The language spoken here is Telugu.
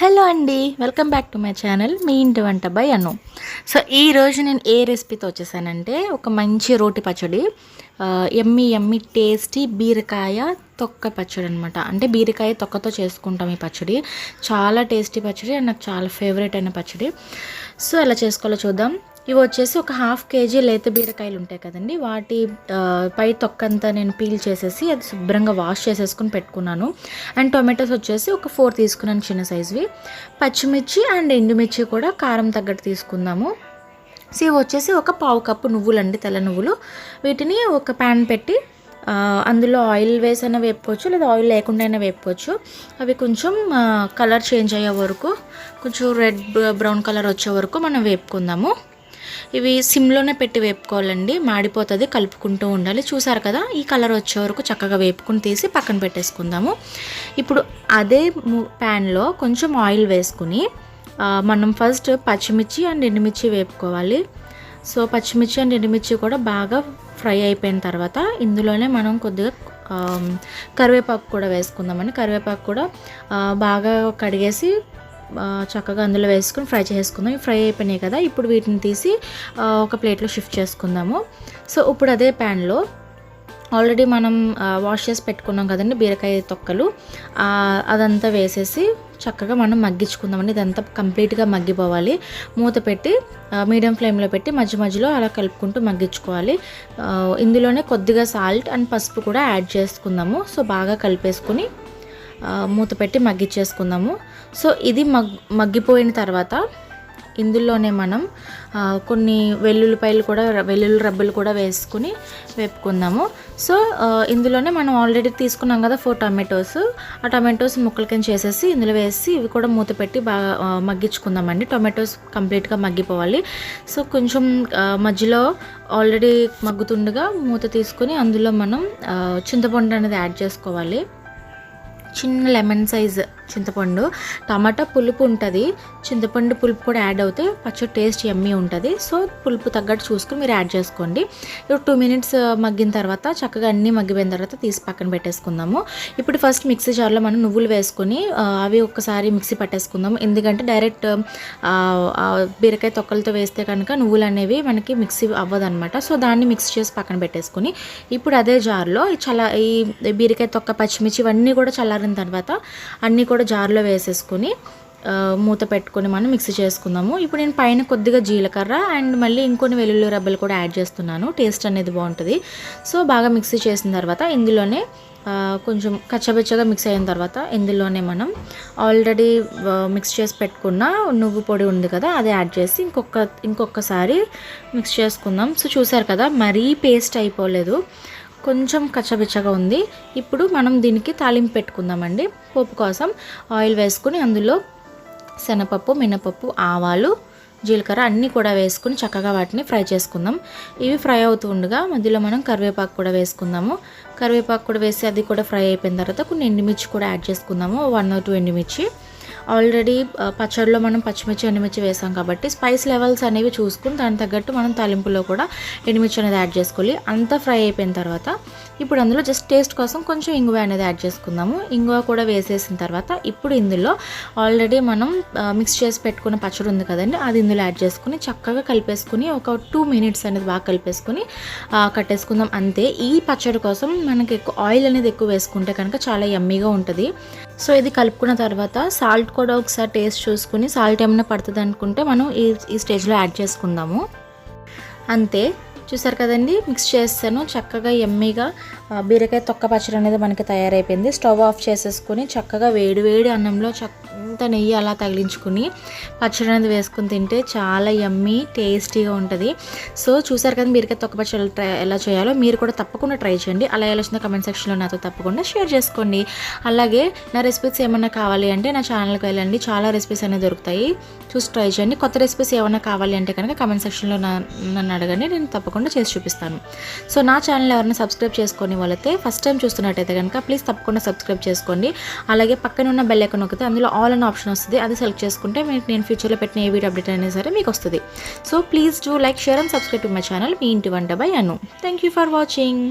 హలో అండి welcome back to my channel. మీ ఇంటి వంట బై అను. సో ఈ రోజు నేను ఏ రెసిపీతో వచ్చేసానంటే ఒక మంచి రోటి పచ్చడి. ఎమ్మి ఎమ్మి టేస్టీ బీరకాయ తొక్క పచ్చడి అనమాట అంటే బీరకాయ తొక్కతో చేసుకుంటాం ఈ పచ్చడి. చాలా టేస్టీ పచ్చడి అండ్ నాకు చాలా ఫేవరెట్ అయిన పచ్చడి. సో ఎలా చేసుకోవాలో చూద్దాం. ఇవి వచ్చేసి ఒక హాఫ్ కేజీ లేత బీరకాయలు ఉంటాయి కదండి. వాటి పై తొక్కంతా నేను పీల్ చేసేసి అది శుభ్రంగా వాష్ చేసేసుకుని పెట్టుకున్నాను. అండ్ టొమాటోస్ వచ్చేసి ఒక ఫోర్ తీసుకున్నాను చిన్న సైజువి. పచ్చిమిర్చి అండ్ ఎండుమిర్చి కూడా కారం తగ్గట్టు తీసుకుందాము. సో ఇవి వచ్చేసి ఒక పావు కప్పు నువ్వులు అండి తెల్ల నువ్వులు. వీటిని ఒక ప్యాన్ పెట్టి అందులో ఆయిల్ వేసైనా వేపుకోవచ్చు లేదా ఆయిల్ లేకుండా అయినా వేపుకోవచ్చు. అవి కొంచెం కలర్ చేంజ్ అయ్యే వరకు కొంచెం రెడ్ బ్రౌన్ కలర్ వచ్చే వరకు మనం వేపుకుందాము. ఇవి సిమ్లోనే పెట్టి వేపుకోవాలండి. మాడిపోతుంది కలుపుకుంటూ ఉండాలి. చూసారు కదా ఈ కలర్ వచ్చే వరకు చక్కగా వేపుకుని తీసి పక్కన పెట్టేసుకుందాము. ఇప్పుడు అదే ప్యాన్లో కొంచెం ఆయిల్ వేసుకుని మనం ఫస్ట్ పచ్చిమిర్చి అండ్ ఎండుమిర్చి వేపుకోవాలి. సో పచ్చిమిర్చి అండ్ ఎండుమిర్చి కూడా బాగా ఫ్రై అయిపోయిన తర్వాత ఇందులోనే మనం కొద్దిగా కరివేపాకు కూడా వేసుకుందామని కరివేపాకు కూడా బాగా కడిగేసి చక్కగా అందులో వేసుకుని ఫ్రై చేసుకుందాం. ఇవి ఫ్రై అయిపోయినాయి కదా. ఇప్పుడు వీటిని తీసి ఒక ప్లేట్లో షిఫ్ట్ చేసుకుందాము. సో ఇప్పుడు అదే ప్యాన్లో ఆల్రెడీ మనం వాష్ చేసి పెట్టుకున్నాం కదండి బీరకాయ తొక్కలు. అదంతా వేసేసి చక్కగా మనం మగ్గించుకుందామండి. ఇదంతా కంప్లీట్గా మగ్గిపోవాలి. మూత పెట్టి మీడియం ఫ్లేమ్లో పెట్టి మధ్య మధ్యలో అలా కలుపుకుంటూ మగ్గించుకోవాలి. ఇందులోనే కొద్దిగా సాల్ట్ అండ్ పసుపు కూడా యాడ్ చేసుకుందాము. సో బాగా కలిపేసుకుని మూత పెట్టి మగ్గిచ్చేసుకుందాము. సో ఇది మగ్ మగ్గిపోయిన తర్వాత ఇందులోనే మనం కొన్ని వెల్లుల్లిపాయలు కూడా వెల్లుల్లి రబ్బలు కూడా వేసుకుని వేపుకుందాము. సో ఇందులోనే మనం ఆల్రెడీ తీసుకున్నాం కదా ఫోర్ టమాటోస్. ఆ టమాటోస్ ముక్కల కింద చేసేసి ఇందులో వేసి ఇవి కూడా మూత పెట్టి బాగా మగ్గించుకుందామండి టొమాటోస్ కంప్లీట్గా మగ్గిపోవాలి. సో కొంచెం మధ్యలో ఆల్రెడీ మగ్గుతుండగా మూత తీసుకొని అందులో మనం చింతపండు అనేది యాడ్ చేసుకోవాలి. சின்ன லெமன் சைஸு చింతపండు. టమాటా పులుపు ఉంటుంది. చింతపండు పులుపు కూడా యాడ్ అవుతే పచ్చడి టేస్ట్ ఎమ్మీ ఉంటుంది. సో పులుపు తగ్గట్టు చూసుకుని మీరు యాడ్ చేసుకోండి. ఇప్పుడు టూ మినిట్స్ మగ్గిన తర్వాత చక్కగా అన్నీ మగ్గిపోయిన తర్వాత తీసి పక్కన పెట్టేసుకుందాము. ఇప్పుడు ఫస్ట్ మిక్సీ జార్లో మనం నువ్వులు వేసుకొని అవి ఒక్కసారి మిక్సీ పట్టేసుకుందాము. ఎందుకంటే డైరెక్ట్ బీరకాయ తొక్కలతో వేస్తే కనుక నువ్వులు అనేవి మనకి మిక్సీ అవ్వదన్నమాట సో దాన్ని మిక్స్ చేసి పక్కన పెట్టేసుకుని ఇప్పుడు అదే జార్లో చల్ల ఈ బీరకాయ తొక్క పచ్చిమిర్చి ఇవన్నీ కూడా చల్లారిన తర్వాత అన్నీ కూడా కూడా జార్లో వేసేసుకొని మూత పెట్టుకొని మనం మిక్సీ చేసుకుందాము. ఇప్పుడు నేను పైన కొద్దిగా జీలకర్ర అండ్ మళ్ళీ ఇంకొన్ని వెల్లుల్లి రబ్బలు కూడా యాడ్ చేస్తున్నాను. టేస్ట్ అనేది బాగుంటుంది. సో బాగా మిక్సీ చేసిన తర్వాత ఇందులోనే కొంచెం కచ్చబెచ్చగా మిక్స్ అయిన తర్వాత ఇందులోనే మనం ఆల్రెడీ మిక్స్ చేసి పెట్టుకున్న నువ్వు పొడి ఉంది కదా అది యాడ్ చేసి ఇంకొక ఇంకొకసారి మిక్స్ చేసుకుందాం. సో చూసారు కదా మరీ పేస్ట్ అయిపోలేదు. కొంచెం కచ్చబిచ్చగా ఉంది. ఇప్పుడు మనం దీనికి తాలింపు పెట్టుకుందామండి. పోపు కోసం ఆయిల్ వేసుకుని అందులో శనపప్పు మినపప్పు ఆవాలు జీలకర్ర అన్నీ కూడా వేసుకుని చక్కగా వాటిని ఫ్రై చేసుకుందాం. ఇవి ఫ్రై అవుతూ ఉండగా మధ్యలో మనం కరివేపాకు కూడా వేసుకుందాము. కరివేపాకు కూడా వేసి అది కూడా ఫ్రై అయిపోయిన తర్వాత కొన్ని ఎండుమిర్చి కూడా యాడ్ చేసుకుందాము. వన్ ఆర్ టూ ఎండుమిర్చి. ఆల్రెడీ పచ్చడిలో మనం పచ్చిమిర్చి ఎండుమిర్చి వేసాం కాబట్టి స్పైస్ లెవెల్స్ అనేవి చూసుకుని దానికి తగ్గట్టు మనం తాలింపులో కూడా ఎండుమిర్చి అనేది యాడ్ చేసుకోవాలి. అంతా ఫ్రై అయిపోయిన తర్వాత ఇప్పుడు అందులో జస్ట్ టేస్ట్ కోసం కొంచెం ఇంగువ అనేది యాడ్ చేసుకుందాము. ఇంగువ కూడా వేసేసిన తర్వాత ఇప్పుడు ఇందులో ఆల్రెడీ మనం మిక్స్ చేసి పెట్టుకున్న పచ్చడి ఉంది కదండి అది ఇందులో యాడ్ చేసుకుని చక్కగా కలిపేసుకుని ఒక టూ మినిట్స్ అనేది బాగా కలిపేసుకుని కట్టేసుకుందాం. అంతే ఈ పచ్చడి కోసం మనకి ఎక్కువ ఆయిల్ అనేది ఎక్కువ వేసుకుంటే కనుక చాలా ఎమ్మీగా ఉంటుంది. సో ఇది కలుపుకున్న తర్వాత సాల్ట్ కూడా ఒకసారి టేస్ట్ చూసుకుని సాల్ట్ ఏమైనా పడుతుంది అనుకుంటే మనం ఈ ఈ స్టేజ్లో యాడ్ చేసుకుందాము. అంతే. చూసారు కదండి మిక్స్ చేస్తాను చక్కగా ఎమ్మీగా బీరకాయ తొక్క పచ్చడి అనేది మనకి తయారైపోయింది. స్టవ్ ఆఫ్ చేసేసుకుని చక్కగా వేడి వేడి అన్నంలో చక్క నెయ్యి అలా తగిలించుకుని పచ్చడి అనేది వేసుకుని తింటే చాలా ఎమ్మీ టేస్టీగా ఉంటుంది. సో చూసారు కదా బీరకాయ తొక్క పచ్చడి ట్రై ఎలా చేయాలో? మీరు కూడా తప్పకుండా ట్రై చేయండి. అలా ఎలా వచ్చిందో కమెంట్ సెక్షన్లో నాతో తప్పకుండా షేర్ చేసుకోండి. అలాగే నా రెసిపీస్ ఏమన్నా కావాలి అంటే నా ఛానల్కి వెళ్ళండి. చాలా రెసిపీస్ అనేవి దొరుకుతాయి. చూసి ట్రై చేయండి. కొత్త రెసిపీస్ ఏమైనా కావాలి అంటే కనుక కమెంట్ సెక్షన్లో నా నన్ను అడగండి. నేను తప్పకుండా చేసి చూపిస్తాను. సో నా ఛానల్ ఎవరైనా సబ్స్క్రైబ్ చేసుకొని వాళ్ళైతే ఫస్ట్ టైం చూస్తున్నట్టయితే కనుక ప్లీజ్ తప్పకుండా సబ్స్క్రైబ్ చేసుకోండి. అలాగే పక్కన ఉన్న బెల్ ఐకాన్ నొక్కితే అందులో ఆల్ అనే ఆప్షన్ వస్తుంది. అది సెలెక్ట్ చేసుకుంటే మీకు నేను ఫ్యూచర్లో పెట్టిన ఏ వీడియో అప్డేట్ అయినా సరే మీకు వస్తుంది. So please do like share and subscribe to my channel. మీ ఇంటి వంట by Anu. Thank you for watching.